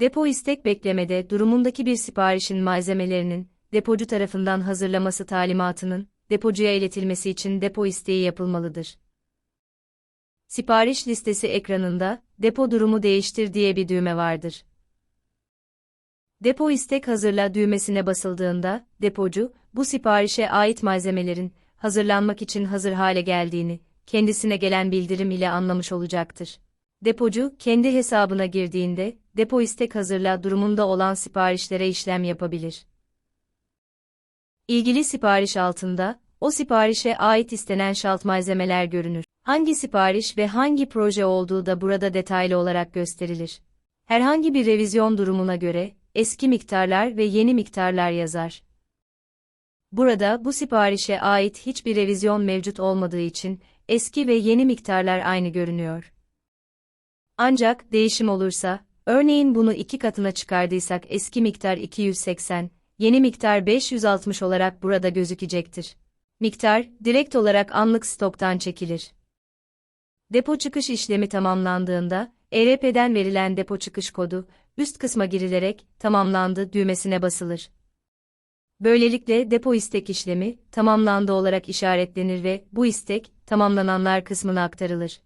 Depo istek beklemede durumundaki bir siparişin malzemelerinin, depocu tarafından hazırlaması talimatının, depocuya iletilmesi için depo isteği yapılmalıdır. Sipariş listesi ekranında, depo durumu değiştir diye bir düğme vardır. Depo istek hazırla düğmesine basıldığında, depocu, bu siparişe ait malzemelerin, hazırlanmak için hazır hale geldiğini, kendisine gelen bildirim ile anlamış olacaktır. Depocu, kendi hesabına girdiğinde, depo istek hazırla durumunda olan siparişlere işlem yapabilir. İlgili sipariş altında, o siparişe ait istenen şalt malzemeler görünür. Hangi sipariş ve hangi proje olduğu da burada detaylı olarak gösterilir. Herhangi bir revizyon durumuna göre, eski miktarlar ve yeni miktarlar yazar. Burada bu siparişe ait hiçbir revizyon mevcut olmadığı için, eski ve yeni miktarlar aynı görünüyor. Ancak değişim olursa, örneğin bunu iki katına çıkardıysak eski miktar 280, yeni miktar 560 olarak burada gözükecektir. Miktar, direkt olarak anlık stoktan çekilir. Depo çıkış işlemi tamamlandığında, ERP'den verilen depo çıkış kodu, üst kısma girilerek, tamamlandı düğmesine basılır. Böylelikle depo istek işlemi, tamamlandı olarak işaretlenir ve bu istek, tamamlananlar kısmına aktarılır.